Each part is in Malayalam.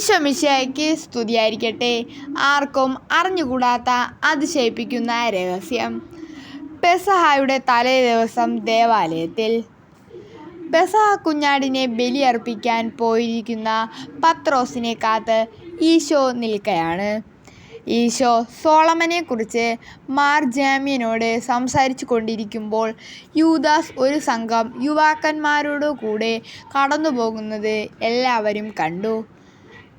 ഈശോമിശിഹായ്ക്ക് സ്തുതിയായിരിക്കട്ടെ. ആർക്കും അറിഞ്ഞുകൂടാത്ത അതിശയിപ്പിക്കുന്ന രഹസ്യം. പെസഹായുടെ തലേ ദിവസം ദേവാലയത്തിൽ പെസഹ കുഞ്ഞാടിനെ ബലിയർപ്പിക്കാൻ പോയിരിക്കുന്ന പത്രോസിനെ കാത്ത് ഈശോ നിൽക്കയാണ്. ഈശോ സോളമനെക്കുറിച്ച് മാർജാമ്യനോട് സംസാരിച്ചു കൊണ്ടിരിക്കുമ്പോൾ യൂദാസ് ഒരു സംഘം യുവാക്കന്മാരോടു കൂടെ കടന്നുപോകുന്നത് എല്ലാവരും കണ്ടു.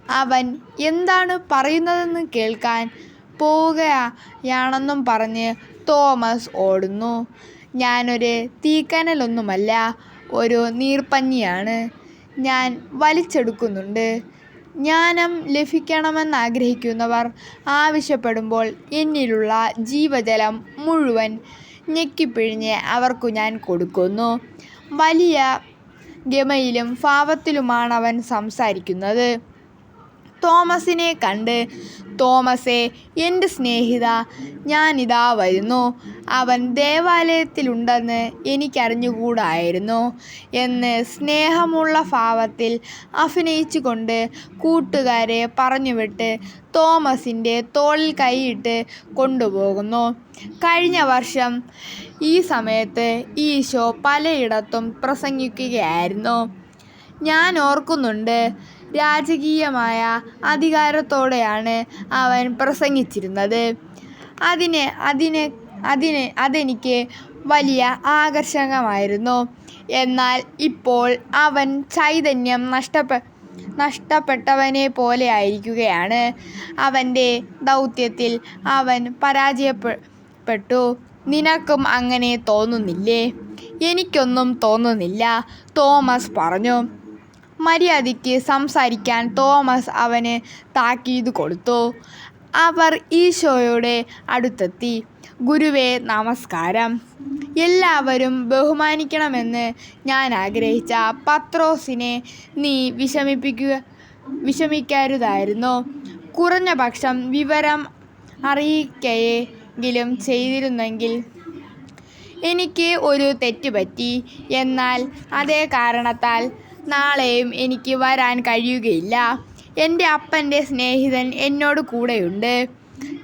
അവൻ എന്താണ് പറയുന്നതെന്ന് കേൾക്കാൻ പോവുകയാണെന്നും പറഞ്ഞ് തോമസ് ഓടുന്നു. ഞാനൊരു തീക്കനലൊന്നുമല്ല ഒരു നീർപ്പഞ്ഞിയാണ്. ഞാൻ വലിച്ചെടുക്കുന്നുണ്ട്. ജ്ഞാനം ലഭിക്കണമെന്നാഗ്രഹിക്കുന്നവർ ആവശ്യപ്പെടുമ്പോൾ എന്നിലുള്ള ജീവജലം മുഴുവൻ ഞെക്കിപ്പിഴിഞ്ഞ് അവർക്കു ഞാൻ കൊടുക്കുന്നു. വലിയ ഗമയിലും ഭാവത്തിലുമാണവൻ സംസാരിക്കുന്നത്. തോമസിനെ കണ്ട് തോമസേ എന്റെ സ്നേഹിത ഞാനിതാ വരുന്നു. അവൻ ദേവാലയത്തിലുണ്ടെന്ന് എനിക്കറിഞ്ഞുകൂടായിരുന്നു എന്ന് സ്നേഹമുള്ള ഭാവത്തിൽ അഭിനയിച്ചുകൊണ്ട് കൂട്ടുകാരെ പറഞ്ഞുവിട്ട് തോമസിന്റെ തോളിൽ കൈയിട്ട് കൊണ്ടുപോകുന്നു. കഴിഞ്ഞ വർഷം ഈ സമയത്ത് ഈശോ പലയിടത്തും പ്രസംഗിക്കുകയായിരുന്നു. ഞാൻ ഓർക്കുന്നുണ്ട് രാജകീയമായ അധികാരത്തോടെയാണ് അവൻ പ്രസംഗിച്ചിരുന്നത്. അതിന് അതിന് അതിന് അതെനിക്ക് വലിയ ആകർഷകമായിരുന്നു. എന്നാൽ ഇപ്പോൾ അവൻ ചൈതന്യം നഷ്ടപ്പെ നഷ്ടപ്പെട്ടവനെ പോലെ ആയിരിക്കുകയാണ്. അവന്റെ ദൗത്യത്തിൽ അവൻ പരാജയപ്പെട്ടു. നിനക്കും അങ്ങനെ തോന്നുന്നില്ലേ? എനിക്കൊന്നും തോന്നുന്നില്ല. തോമസ് പറഞ്ഞു മര്യാദയ്ക്ക് സംസാരിക്കാൻ തോമസ് അവന് താക്കീത് കൊടുത്തു. അവർ ഈശോയുടെ അടുത്തെത്തി. ഗുരുവേ നമസ്കാരം. എല്ലാവരും ബഹുമാനിക്കണമെന്ന് ഞാൻ ആഗ്രഹിച്ച പത്രോസിനെ നീ വിഷമിപ്പിക്കുക വിഷമിക്കരുതായിരുന്നു. കുറഞ്ഞ പക്ഷം വിവരം അറിയിക്കുകയെങ്കിലും ചെയ്തിരുന്നെങ്കിൽ എനിക്ക് ഒരു തെറ്റ് പറ്റി. എന്നാൽ അതേ കാരണത്താൽ നാളെയും എനിക്ക് വരാൻ കഴിയുകയില്ല. എന്റെ അപ്പന്റെ സ്നേഹിതൻ എന്നോട് കൂടെയുണ്ട്.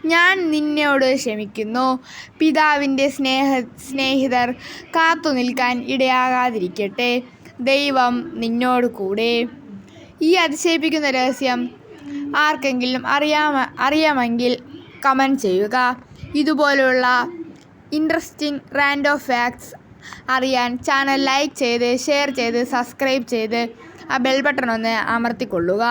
ഞാൻ നിന്നോട് ക്ഷമിക്കുന്നു. പിതാവിന്റെ സ്നേഹ സ്നേഹിതർ കാത്തു നിൽക്കാൻ ഇടയാകാതിരിക്കട്ടെ. ദൈവം നിന്നോട് കൂടെ. ഈ അതിശയിപ്പിക്കുന്ന രഹസ്യം ആർക്കെങ്കിലും അറിയാമ അറിയാമെങ്കിൽ കമന്റ് ചെയ്യുക. ഇതുപോലുള്ള ഇൻട്രസ്റ്റിംഗ് റാൻഡോ ഫാക്ട്സ് അറിയാൻ ചാനൽ ലൈക്ക് ചെയ്ത് ഷെയർ ചെയ്ത് സബ്സ്ക്രൈബ് ചെയ്ത് ആ ബെൽ ബട്ടൺ ഒന്ന് അമർത്തിക്കൊള്ളുക.